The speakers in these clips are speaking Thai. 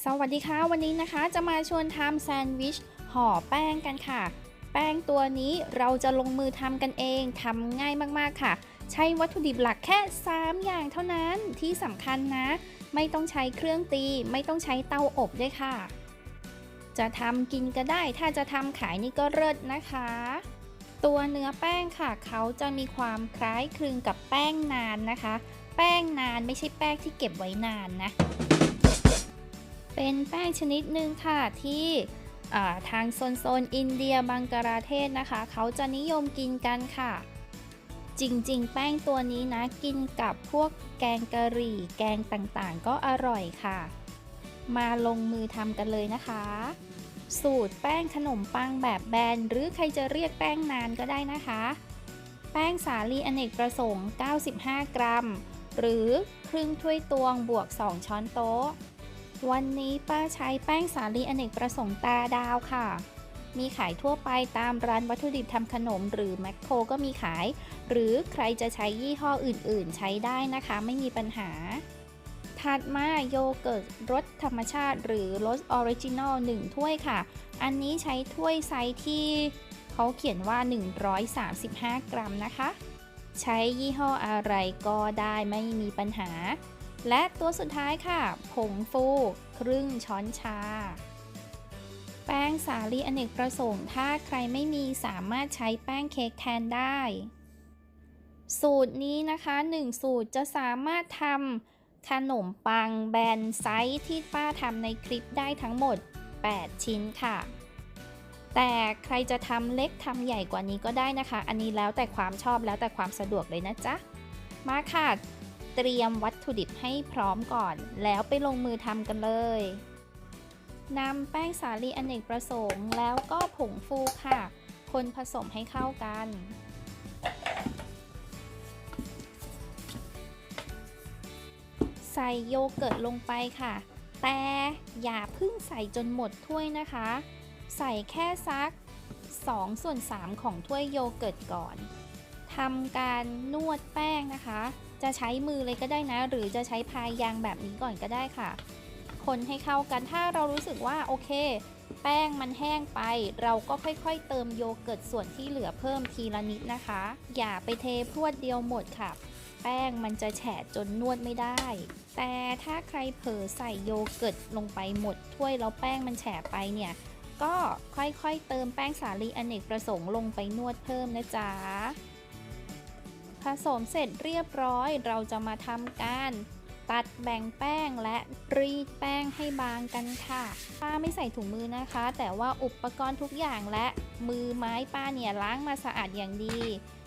สวัสดีค่ะ วันนี้นะคะจะมาชวนทำแซนด์วิชห่อแป้งกันค่ะ แป้งตัวนี้เราจะลงมือทำกันเองทำง่ายมากๆค่ะ ใช้วัตถุดิบหลักแค่ 3 อย่างเท่านั้นที่สำคัญนะ ไม่ต้องใช้เครื่องตี ไม่ต้องใช้เตาอบด้วยค่ะ จะทำกินก็ได้ ถ้าจะทำขายนี่ก็เลิศนะคะ ตัวเนื้อแป้งค่ะ เขาจะมีความคล้ายคลึงกับแป้งนานนะคะ แป้งนานไม่ใช่แป้งที่เก็บไว้นานนะ เป็นแป้งชนิดหนึ่งค่ะที่ทางโซนโซนอินเดียบังกลาเทศนะคะ เขาจะนิยมกินกันค่ะ จริงๆ แป้งตัวนี้นะกินกับพวกแกงกะหรี่ แกงต่างๆ ก็อร่อยค่ะ มาลงมือทำกันเลยนะคะ สูตรแป้งขนมปังแบบแบน หรือใครจะเรียกแป้งนานก็ได้นะคะ แป้งสาลีอเนกประสงค์ 95 กรัม หรือครึ่งถ้วยตวงบวก 2 ช้อนโต๊ะ วันนี้ป้าใช้แป้งสาลีอเนกประสงค์ตาดาวค่ะ มีขายทั่วไปตามร้านวัตถุดิบทำขนมหรือแมคโครก็มีขาย หรือใครจะใช้ยี่ห้ออื่นๆ ใช้ได้นะคะไม่มีปัญหา ถัดมาโยเกิร์ตรสธรรมชาติ หรือรสออริจินอล1ถ้วยค่ะ อันนี้ใช้ถ้วยไซส์ที่เขาเขียนว่า 135 กรัมนะคะ ใช้ยี่ห้ออะไรก็ได้ไม่มีปัญหา และตัวสุดท้ายค่ะ ผงฟู ครึ่งช้อนชา แป้งสาลีอเนกประสงค์ ถ้าใครไม่มีสามารถใช้แป้งเค้กแทนได้ สูตรนี้นะคะ 1 สูตรจะสามารถทำขนมปังแบนไซส์ที่ป้าทำในคลิปได้ทั้งหมด 8 ชิ้นค่ะ แต่ใครจะทำเล็กทำใหญ่กว่านี้ก็ได้นะคะ อันนี้แล้วแต่ความชอบแล้วแต่ความสะดวกเลยนะจ๊ะ มาค่ะ เตรียมวัตถุดิบให้พร้อมก่อน แล้วไปลงมือทำกันเลยนำแป้งสาลีอเนกประสงค์ แล้วก็ผงฟูค่ะ คนผสมให้เข้ากัน ใส่โยเกิร์ตลงไปค่ะ แต่อย่าพึ่งใส่จนหมดถ้วยนะคะ ใส่แค่ซัก 2 ส่วน 3 ของถ้วยโยเกิร์ตก่อนทำการนวดแป้งนะคะ จะใช้มือเลยก็ได้นะ หรือจะใช้พายยางแบบนี้ก่อนก็ได้ค่ะ คนให้เข้ากันถ้าเรารู้สึกว่าโอเค แป้งมันแห้งไป เราก็ค่อยๆ เติมโยเกิร์ตส่วนที่เหลือเพิ่มทีละนิดนะคะ อย่าไปเทพรวดเดียวหมดค่ะ แป้งมันจะแฉะจนนวดไม่ได้ แต่ถ้าใครเผลอใส่โยเกิร์ตลงไปหมดถ้วยแล้วแป้งมันแฉะไปเนี่ยก็ค่อยๆ เติมแป้งสาลีอเนกประสงค์ลงไปนวดเพิ่มนะจ๊ะ ผสมเสร็จเรียบร้อยเราจะมาทำการ ตัดแบ่งแป้งและรีดแป้งให้บางกันค่ะป้าไม่ใส่ถุงมือนะคะ แต่ว่าอุปกรณ์ทุกอย่างและมือไม้ป้าเนี่ยล้างมาสะอาดอย่างดี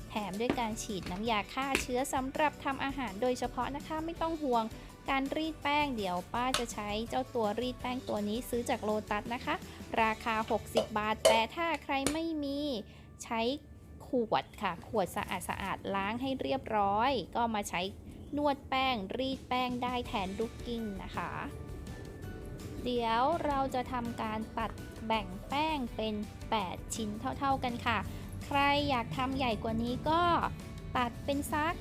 แถมด้วยการฉีดน้ำยาฆ่าเชื้อสำหรับทำอาหารโดยเฉพาะนะคะไม่ต้องห่วงการรีดแป้งเดี๋ยวป้าจะใช้เจ้าตัวรีดแป้งตัวนี้ซื้อจากโลตัสนะคะ ราคา 60 บาท แต่ถ้าใครไม่มีใช้ ขวดค่ะ ขวดสะอาดสะอาดล้างให้เรียบร้อย ก็มาใช้นวดแป้ง รีดแป้งได้แทนลูกกิ้งนะคะ เดี๋ยวเราจะทำการตัดแบ่งแป้งเป็น 8 ชิ้นเท่า ๆกันค่ะ ใครอยากทำใหญ่กว่านี้ก็ตัดเป็นซัก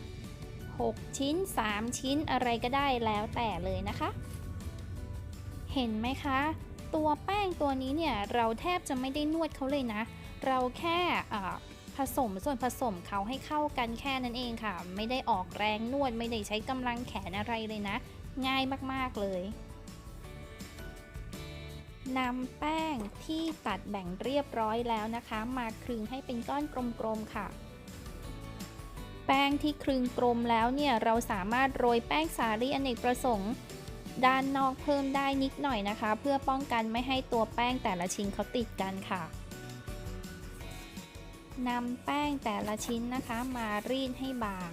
6 ชิ้น 3 ชิ้นอะไรก็ได้แล้วแต่เลยนะคะ เห็นไหมคะ ตัวแป้งตัวนี้เนี่ย เราแทบจะไม่ได้นวดเขาเลยนะ เราแค่ ผสมส่วนผสมเขาให้เข้ากันแค่นั้นเองค่ะ ไม่ได้ออกแรงนวดไม่ได้ใช้กำลังแขนอะไรเลยนะ ง่ายมากๆเลยนำแป้งที่ตัดแบ่งเรียบร้อยแล้วนะคะ มาคลึงให้เป็นก้อนกลมๆค่ะ แป้งที่คลึงกลมแล้วเนี่ยเราสามารถโรยแป้งสาลีอเนกประสงค์ ด้านนอกเพิ่มได้นิดหน่อยนะคะ เพื่อป้องกันไม่ให้ตัวแป้งแต่ละชิ้นเขาติดกันค่ะ นำแป้งแต่ละชิ้นนะคะมารีดให้บาง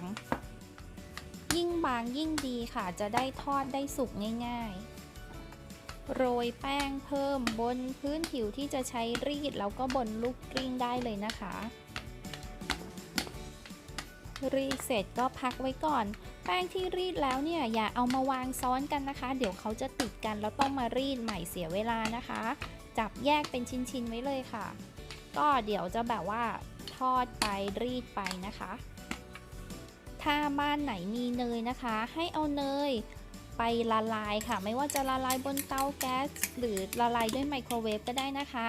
ยิ่งบางยิ่งดีค่ะ จะได้ทอดได้สุกง่าย ๆ โรยแป้งเพิ่มบนพื้นผิวที่จะใช้รีดแล้วก็บนลูกกลิ้งได้เลยนะคะ รีดเสร็จก็พักไว้ก่อน แป้งที่รีดแล้วเนี่ยอย่าเอามาวางซ้อนกันนะคะ เดี๋ยวเขาจะติดกันแล้วต้องมารีดใหม่เสียเวลานะคะ จับแยกเป็นชิ้นๆไว้เลยค่ะก็เดี๋ยวจะแบบว่า ทอดไปรีดไปนะคะ ถ้าบ้านไหนมีเนยนะคะ ให้เอาเนยไปละลายค่ะ ไม่ว่าจะละลายบนเตาแก๊สหรือละลายด้วยไมโครเวฟก็ได้นะคะ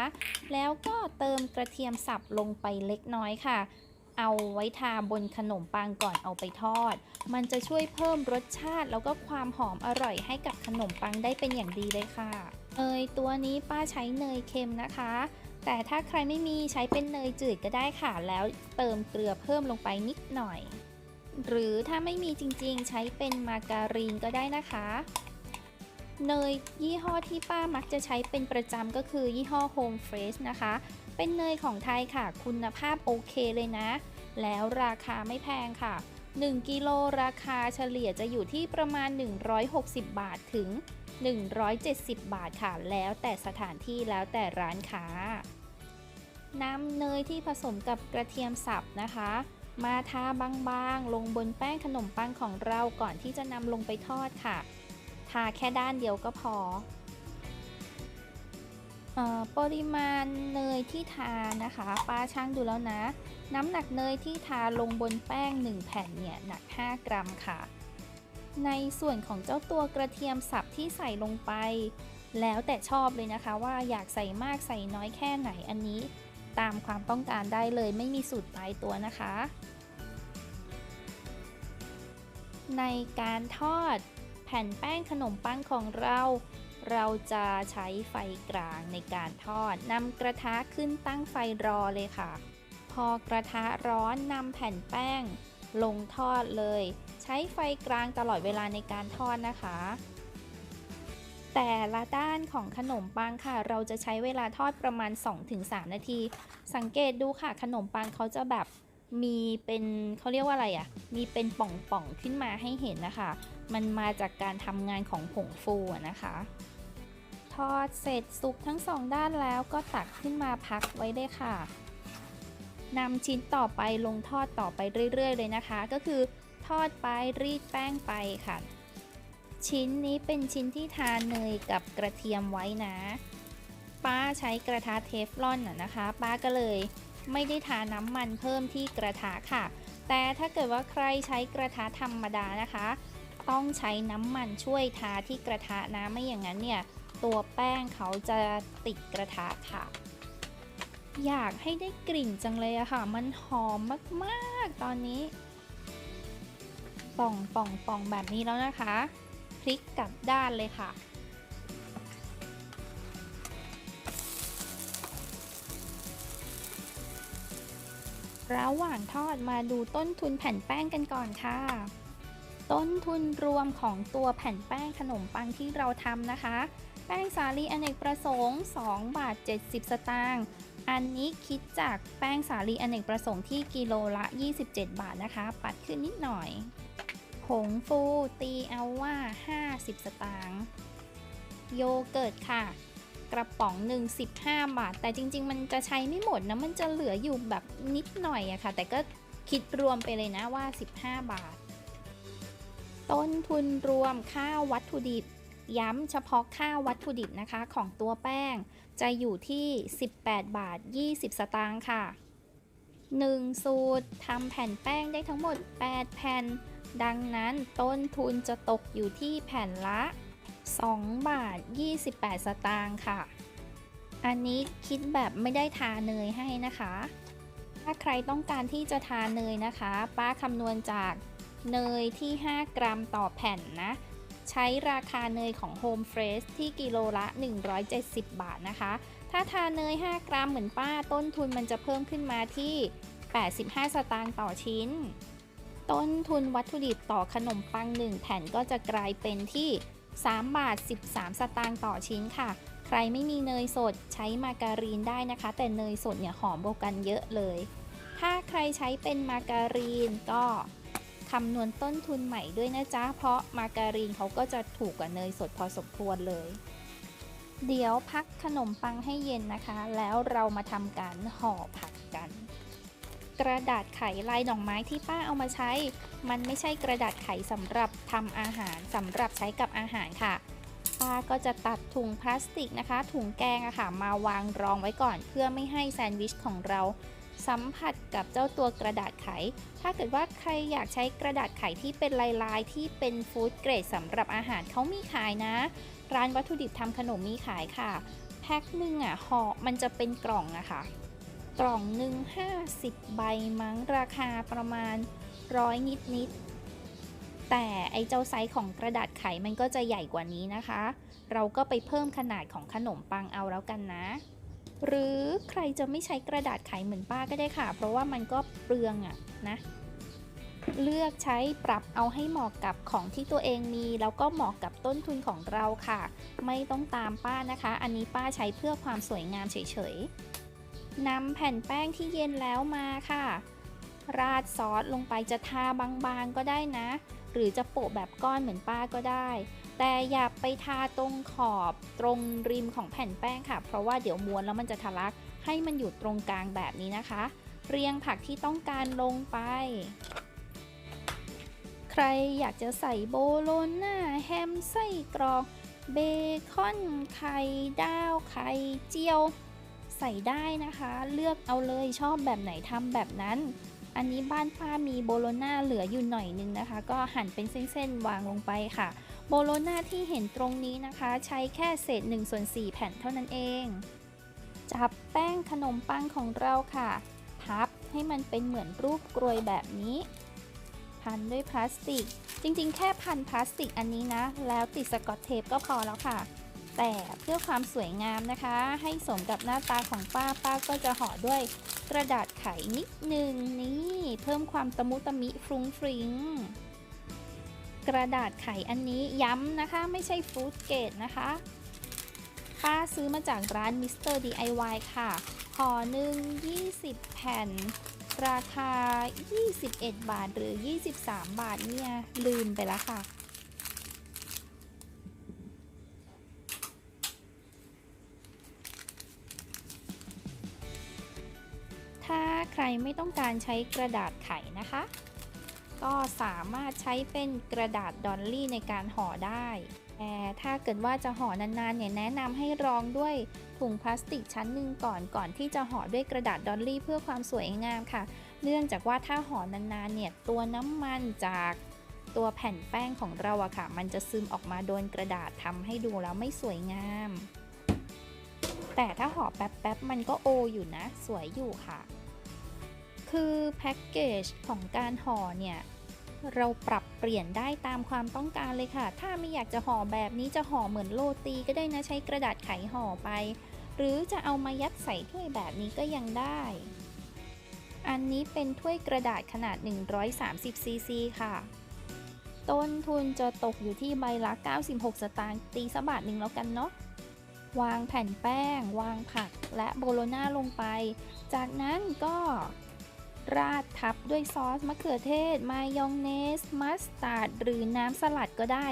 แล้วก็เติมกระเทียมสับลงไปเล็กน้อยค่ะ เอาไว้ทาบนขนมปังก่อนเอาไปทอด มันจะช่วยเพิ่มรสชาติแล้วก็ความหอมอร่อยให้กับขนมปังได้เป็นอย่างดีเลยค่ะเนยตัวนี้ป้าใช้เนยเค็มนะคะ แต่ถ้าใครไม่มีใช้เป็นเนยจืดก็ได้ค่ะ แล้วเติมเกลือเพิ่มลงไปนิดหน่อย หรือถ้าไม่มีจริงๆ ใช้เป็นมาการีนก็ได้นะคะ เนยยี่ห้อที่ป้ามักจะใช้เป็นประจำก็คือยี่ห้อ Home Fresh นะคะ เป็นเนยของไทยค่ะ คุณภาพโอเคเลยนะ แล้วราคาไม่แพงค่ะ 1 กิโลราคาเฉลี่ยจะอยู่ที่ประมาณ 160 บาทถึง 170 บาทค่ะ แล้วแต่สถานที่แล้วแต่ร้านค้า นำเนยที่ผสมกับกระเทียมสับนะคะ มาทาบางๆ ลงบนแป้งขนมปังของเราก่อนที่จะนำลงไปทอดค่ะ ทาแค่ด้านเดียวก็พอออปริมาณเนยที่ทานะคะ ป้าช่างดูแล้วนะ น้ำหนักเนยที่ทาลงบนแป้ง 1 แผ่นเนี่ยหนัก 5 กรัมค่ะ ในส่วนของเจ้าตัวกระเทียมสับที่ใส่ลงไป แล้วแต่ชอบเลยนะคะว่าอยากใส่มากใส่น้อยแค่ไหนอันนี้ ตามความต้องการได้เลยไม่มีสูตรตายตัวนะคะ ในการทอดแผ่นแป้งขนมปังของเราเราจะใช้ไฟกลางในการทอดนำกระทะขึ้นตั้งไฟรอเลยค่ะ พอกระทะร้อนนำแผ่นแป้ง ลงทอดเลย ใช้ไฟกลางตลอดเวลาในการทอดนะคะ แต่ละด้านของขนมปังค่ะ เราจะใช้เวลาทอดประมาณ 2-3 นาที สังเกตดูค่ะขนมปังเขาจะแบบมีเป็นเขาเรียกว่าอะไรอะ่ะ มีเป็นป่องๆขึ้นมาให้เห็นนะคะ มันมาจากการทำงานของผงฟูนะคะ ทอดเสร็จสุกทั้งสองด้านแล้วก็ตักขึ้นมาพักไว้ได้ค่ะ นำชิ้นต่อไปลงทอดต่อไปเรื่อย ๆ เลยนะคะ ก็คือทอดไปรีดแป้งไปค่ะ ชิ้นนี้เป็นชิ้นที่ทาเนยกับกระเทียมไว้นะป้าใช้กระทะเทฟลอนน่ะนะคะ ป้าก็เลยไม่ได้ทาน้ำมันเพิ่มที่กระทะค่ะ แต่ถ้าเกิดว่าใครใช้กระทะธรรมดานะคะ ต้องใช้น้ำมันช่วยทาที่กระทะนะไม่อย่างนั้นเนี่ยตัวแป้งเขาจะติดกระทะค่ะ อยากให้ได้กลิ่นจังเลยอะค่ะ มันหอมมากๆ ตอนนี้ ป่องป่องป่องแบบนี้แล้วนะคะ พลิกกลับด้านเลยค่ะ ระหว่างทอดมาดูต้นทุนแผ่นแป้งกันก่อนค่ะ ต้นทุนรวมของตัวแผ่นแป้งขนมปังที่เราทำนะคะ แป้งสาลีอเนกประสงค์ 2 บาท 70 สตางค์ อันนี้คิดจากแป้งสาลีอเนกประสงค์ที่กิโลละ 27 บาทนะคะ ปัดขึ้นนิดหน่อย ผงฟูตีเอาว่า 50 สตางค์โยเกิร์ตค่ะ กระป๋องหนึ่ง15 บาท แต่จริง ๆ มันจะใช้ไม่หมดนะ มันจะเหลืออยู่แบบนิดหน่อยอะค่ะ แต่ก็คิดรวมไปเลยนะว่า 15 บาท ต้นทุนรวมค่าวัตถุดิบ ย้ำเฉพาะค่าวัตถุดิบนะคะของตัวแป้ง จะอยู่ที่ 18 บาท 20 สตางค์ค่ะ 1 สูตรทำแผ่นแป้งได้ทั้งหมด 8 แผ่น ดังนั้นต้นทุนจะตกอยู่ที่แผ่นละ 2 บาท 28 สตางค์ค่ะ อันนี้คิดแบบไม่ได้ทาเนยให้นะคะ ถ้าใครต้องการที่จะทาเนยนะคะ ป้าคำนวณจากเนยที่ 5 กรัมต่อแผ่นนะ ใช้ราคาเนยของ Home Fresh ที่กิโลละ 170 บาทนะคะ ถ้าทาเนย 5 กรัมเหมือนป้าต้นทุนมันจะเพิ่มขึ้นมาที่ 85 สตางค์ต่อชิ้น ต้นทุนวัตถุดิบต่อขนมปัง 1 แผ่นก็จะกลายเป็นที่ 3 บาท 13 สตางค์ต่อชิ้นค่ะ ใครไม่มีเนยสดใช้มาการีนได้นะคะ แต่เนยสดเนี่ยหอมโบกันเยอะเลย ถ้าใครใช้เป็นมาการีนก็ คำนวณต้นทุนใหม่ด้วยนะจ๊ะ เพราะมาการีนเขาก็จะถูกกว่าเนยสดพอสมควรเลย เดี๋ยวพักขนมปังให้เย็นนะคะ แล้วเรามาทำการห่อผักกัน กระดาษไขลายดอกไม้ที่ป้าเอามาใช้ มันไม่ใช่กระดาษไขสำหรับทำอาหารสำหรับใช้กับอาหารค่ะป้าก็จะตัดถุงพลาสติกนะคะ ถุงแกงอะค่ะมาวางรองไว้ก่อน เพื่อไม่ให้แซนด์วิชของเรา สัมผัสกับเจ้าตัวกระดาษไข ถ้าเกิดว่าใครอยากใช้กระดาษไขที่เป็นลายๆที่เป็นฟู้ดเกรดสำหรับอาหารเขามีขายนะ ร้านวัตถุดิบทำขนมมีขายค่ะ แพ็คหนึ่งอะห่อมันจะเป็นกล่องอะค่ะ กล่องหนึ่ง50 ใบมั้งราคาประมาณร้อยนิดนิดแต่ไอเจ้าไซส์ของกระดาษไขมันก็จะใหญ่กว่านี้นะคะ เราก็ไปเพิ่มขนาดของขนมปังเอาแล้วกันนะ หรือใครจะไม่ใช้กระดาษไขเหมือนป้าก็ได้ค่ะ เพราะว่ามันก็เปลืองอะนะ เลือกใช้ปรับเอาให้เหมาะกับของที่ตัวเองมี แล้วก็เหมาะกับต้นทุนของเราค่ะ ไม่ต้องตามป้านะคะ อันนี้ป้าใช้เพื่อความสวยงามเฉยๆนำแผ่นแป้งที่เย็นแล้วมาค่ะ ราดซอสลงไปจะทาบางๆก็ได้นะ หรือจะโปะแบบก้อนเหมือนป้าก็ได้ แต่อย่าไปทาตรงขอบตรงริมของแผ่นแป้งค่ะ เพราะว่าเดี๋ยวม้วนแล้วมันจะทะลัก ให้มันอยู่ตรงกลางแบบนี้นะคะ เรียงผักที่ต้องการลงไป ใครอยากจะใส่โบโลน่าแฮมไส้กรอกเบคอนไข่ดาวไข่เจียว ใส่ได้นะคะ เลือกเอาเลยชอบแบบไหนทำแบบนั้น อันนี้บ้านป้ามีโบโลน่าเหลืออยู่หน่อยนึงนะคะ ก็หั่นเป็นเส้นๆ วางลงไปค่ะ โบโลนาที่เห็นตรงนี้นะคะ ใช้แค่เศษ1ส่วน4แผ่นเท่านั้นเอง จับแป้งขนมปังของเราค่ะ พับให้มันเป็นเหมือนรูปกรวยแบบนี้ พันด้วยพลาสติก จริงๆ แค่พันพลาสติกอันนี้นะ แล้วติดสกอตเทปก็พอแล้วค่ะ แต่เพื่อความสวยงามนะคะ ให้สมกับหน้าตาของป้าป้าก็จะห่อด้วยกระดาษไขนิดนึงนี่ เพิ่มความตะมุตะมิฟรุ้งฟริ้ง กระดาษไขอันนี้ย้ำนะคะ ไม่ใช่ฟรุตเกตนะคะป้าซื้อมาจากร้านมิสเตอร์ DIY ค่ะห่อหนึ่ง20 แผ่น ราคา 21 บาทหรือ 23 บาทเนี่ย ลืมไปแล้วค่ะ ถ้าใครไม่ต้องการใช้กระดาษไขนะคะ ก็สามารถใช้เป็นกระดาษดอลลี่ในการห่อได้แต่ถ้าเกิดว่าจะห่อนานๆเนี่ยแนะนำให้รองด้วยถุงพลาสติกชั้นหนึ่งก่อนก่อนที่จะห่อด้วยกระดาษดอลลี่เพื่อความสวยงามค่ะ เนื่องจากว่าถ้าห่อนานๆเนี่ยตัวน้ำมันจากตัวแผ่นแป้งของเราอะค่ะ มันจะซึมออกมาโดนกระดาษทำให้ดูแล้วไม่สวยงาม แต่ถ้าห่อแป๊บๆมันก็โออยู่นะ สวยอยู่ค่ะ คือแพ็กเกจของการห่อเนี่ย เราปรับเปลี่ยนได้ตามความต้องการเลยค่ะ ถ้าไม่อยากจะห่อแบบนี้จะห่อเหมือนโรตีก็ได้นะใช้กระดาษไขห่อไป หรือจะเอามายัดใส่ถ้วยแบบนี้ก็ยังได้ อันนี้เป็นถ้วยกระดาษขนาด 130ซีซีค่ะต้นทุนจะตกอยู่ที่ใบละ 96 สตางค์ตีสบาทหนึ่งแล้วกันเนาะ วางแผ่นแป้ง วางผักและโบโลน่าลงไป จากนั้นก็ ราดทับด้วยซอสมะเขือเทศ มายองเนส มัสตาร์ด หรือน้ำสลัดก็ได้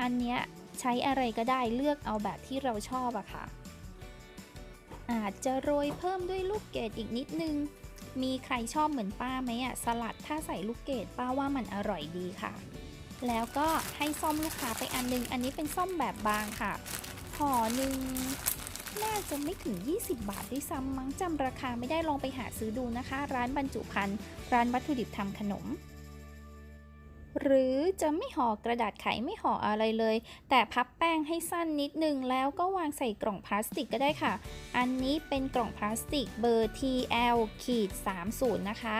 อันเนี้ยใช้อะไรก็ได้เลือกเอาแบบที่เราชอบอะค่ะ อาจจะโรยเพิ่มด้วยลูกเกดอีกนิดนึง มีใครชอบเหมือนป้าไหมอะสลัดถ้าใส่ลูกเกดป้าว่ามันอร่อยดีค่ะ แล้วก็ให้ซ่อมลูกค้าไปอันนึง อันนี้เป็นซ่อมแบบบางค่ะห่อหนึ่ง น่าจะไม่ถึง 20 บาทด้วยซ้ำมั้งจำราคาไม่ได้ลองไปหาซื้อดูนะคะ ร้านบรรจุภัณฑ์ร้านวัตถุดิบทำขนม หรือจะไม่ห่อกระดาษไขไม่ห่ออะไรเลย แต่พับแป้งให้สั้นนิดนึงแล้วก็วางใส่กล่องพลาสติกก็ได้ค่ะ อันนี้เป็นกล่องพลาสติกเบอร์ TL ขีด30นะคะ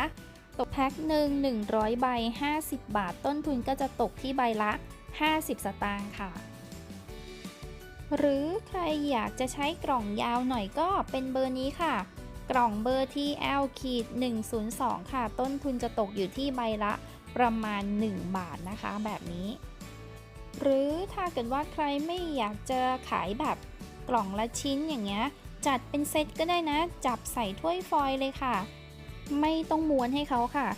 ตกแพ็คหนึ่ง100 ใบ 50 บาท ต้นทุนก็จะตกที่ใบละ 50 สตางค์ค่ะ หรือใครอยากจะใช้กล่องยาวหน่อยก็เป็นเบอร์นี้ค่ะ กล่องเบอร์ TL ขีด102 ค่ะ ต้นทุนจะตกอยู่ที่ใบละประมาณ 1 บาทนะคะ แบบนี้ หรือถ้าเกิดว่าใครไม่อยากจะขายแบบกล่องละชิ้นอย่างเงี้ย จัดเป็นเซตก็ได้นะ จับใส่ถ้วยฟอยล์เลยค่ะ ไม่ต้องม้วนให้เขาค่ะ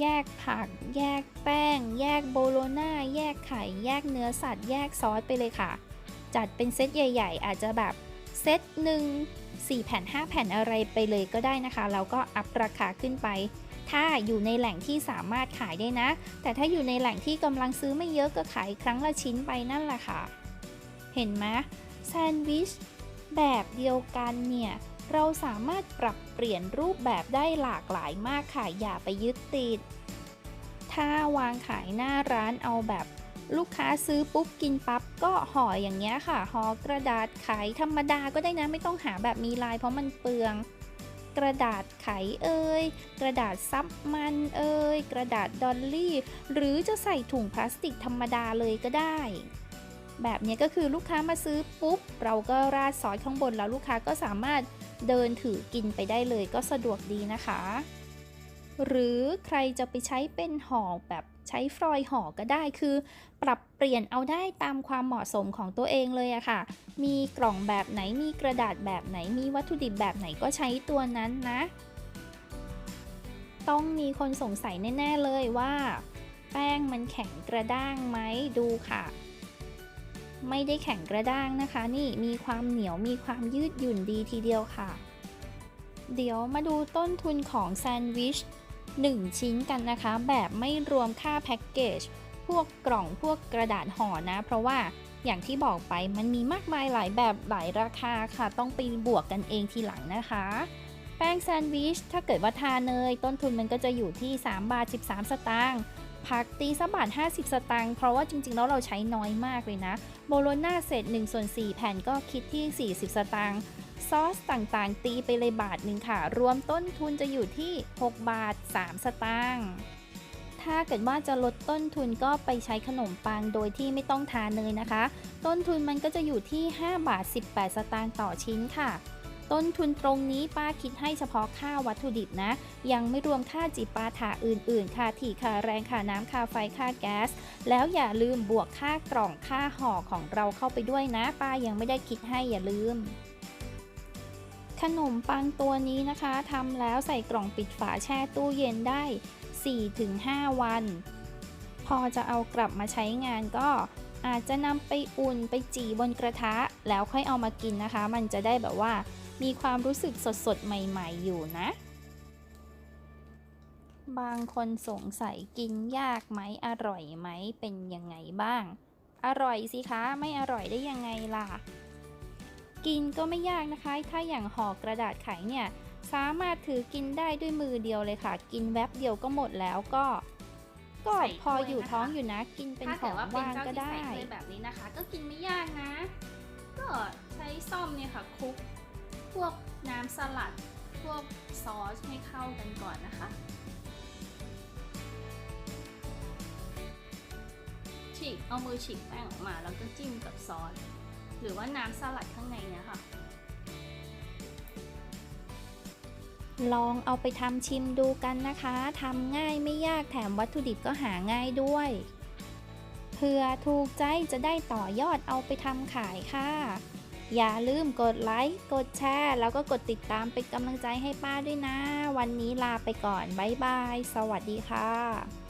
แยกผัก แยกแป้ง แยกโบโลน่าแยกไข่ แยกเนื้อสัตว์ แยกซอสไปเลยค่ะ จัดเป็นเซตใหญ่ ๆ อาจจะแบบเซตหนึ่ง4แผ่น 5 แผ่นอะไรไปเลยก็ได้นะคะ แล้วก็อัพราคาขึ้นไป ถ้าอยู่ในแหล่งที่สามารถขายได้นะ แต่ถ้าอยู่ในแหล่งที่กำลังซื้อไม่เยอะก็ขายครั้งละชิ้นไปนั่นแหละค่ะ เห็นไหมแซนด์วิชแบบเดียวกันเนี่ย เราสามารถปรับเปลี่ยนรูปแบบได้หลากหลายมากค่ะ อย่าไปยึดติด ถ้าวางขายหน้าร้านเอาแบบ ลูกค้าซื้อปุ๊บกินปั๊บก็ห่ออย่างเงี้ยค่ะห่อกระดาษไขธรรมดาก็ได้นะไม่ต้องหาแบบมีลายเพราะมันเปลือง กระดาษไขเอ่ยกระดาษซับมันเอ่ยกระดาษดอลลี่ หรือจะใส่ถุงพลาสติกธรรมดาเลยก็ได้ แบบนี้ก็คือลูกค้ามาซื้อปุ๊บ เราก็ราดซอสข้างบนแล้วลูกค้าก็สามารถเดินถือกินไปได้เลยก็สะดวกดีนะคะ หรือใครจะไปใช้เป็นห่อแบบใช้ฟรอยห่อก็ได้คือ ปรับเปลี่ยนเอาได้ตามความเหมาะสมของตัวเองเลยอะค่ะ มีกล่องแบบไหนมีกระดาษแบบไหนมีวัตถุดิบแบบไหนก็ใช้ตัวนั้นนะ ต้องมีคนสงสัยแน่ ๆ เลยว่า แป้งมันแข็งกระด้างไหมดูค่ะไม่ได้แข็งกระด้างนะคะ นี่มีความเหนียวมีความยืดหยุ่นดีทีเดียวค่ะ เดี๋ยวมาดูต้นทุนของแซนด์วิช 1 ชิ้นกันนะคะ แบบไม่รวมค่าแพ็กเกจพวกกล่องพวกกระดาษห่อนะ เพราะว่าอย่างที่บอกไปมันมีมากมายหลายแบบหลายราคาค่ะ ต้องไปบวกกันเองทีหลังนะคะ แป้งแซนด์วิช ถ้าเกิดว่าทาเนย ต้นทุนมันก็จะอยู่ที่ 3 บาท 13 สตางค์ผักตีสักบาท 50 สตางค์เพราะว่าจริงๆ แล้วเราใช้น้อยมากเลยนะ โบโลน่าเศษ1ส่วน4แผ่นก็คิดที่ 40 สตางค์ ซอสต่างๆ ตีไปเลยบาทหนึ่งค่ะ รวมต้นทุนจะอยู่ที่ 6 บาท 3 สตางค์ถ้าเกิดว่าจะลดต้นทุนก็ไปใช้ขนมปังโดยที่ไม่ต้องทานเนยนะคะ ต้นทุนมันก็จะอยู่ที่ 5 บาท 18 สตางค์ต่อชิ้นค่ะ ต้นทุนตรงนี้ป้าคิดให้เฉพาะค่าวัตถุดิบนะ ยังไม่รวมค่าจิปาถะอื่นๆ ค่าถี่ค่าแรงค่าน้ำค่าไฟค่าแก๊ส แล้วอย่าลืมบวกค่ากล่องค่าห่อของเราเข้าไปด้วยนะ ป้ายังไม่ได้คิดให้อย่าลืม ขนมปังตัวนี้นะคะทำแล้วใส่กล่องปิดฝาแช่ตู้เย็นได้ 4-5 วัน พอจะเอากลับมาใช้งานก็อาจจะนำไปอุ่นไปจีบนกระทะ แล้วค่อยเอามากินนะคะ มันจะได้แบบว่ามีความรู้สึกสดๆใหม่ ๆ อยู่นะ บางคนสงสัยกินยากไหมอร่อยไหมเป็นยังไงบ้าง อร่อยสิคะ ไม่อร่อยได้ยังไงล่ะ กินก็ไม่ยากนะคะ ถ้าอย่างห่อกระดาษไขเนี่ยสามารถถือกินได้ด้วยมือเดียวเลยค่ะ กินแวบเดียวก็หมดแล้วก็ ก็ใส่พอถ้วยอยู่นะคะท้องอยู่นะ กินเป็นถ้าขเกิอดงว่าเป็นว่างเจ้าก็ที่ได้ใส่ถ้วยแบบนี้นะคะ ก็กินไม่ยากนะ ก็ใช้ซ่อมเนี่ยค่ะคลุกพวกน้ำสลัด พวกซอสให้เข้ากันก่อนนะคะ ฉีกเอามือฉีกแป้งออกมาแล้วก็จิ้มกับซอส หรือว่าน้ำสลัดข้างในเนี่ยค่ะ ลองเอาไปทำชิมดูกันนะคะทำง่ายไม่ยากแถมวัตถุดิบก็หาง่ายด้วยเผื่อถูกใจจะได้ต่อยอดเอาไปทำขายค่ะ อย่าลืมกดไลค์ กดแชร์ แล้วก็กดติดตามเป็นกำลังใจให้ป้าด้วยนะ วันนี้ลาไปก่อน บ๊ายบาย สวัสดีค่ะ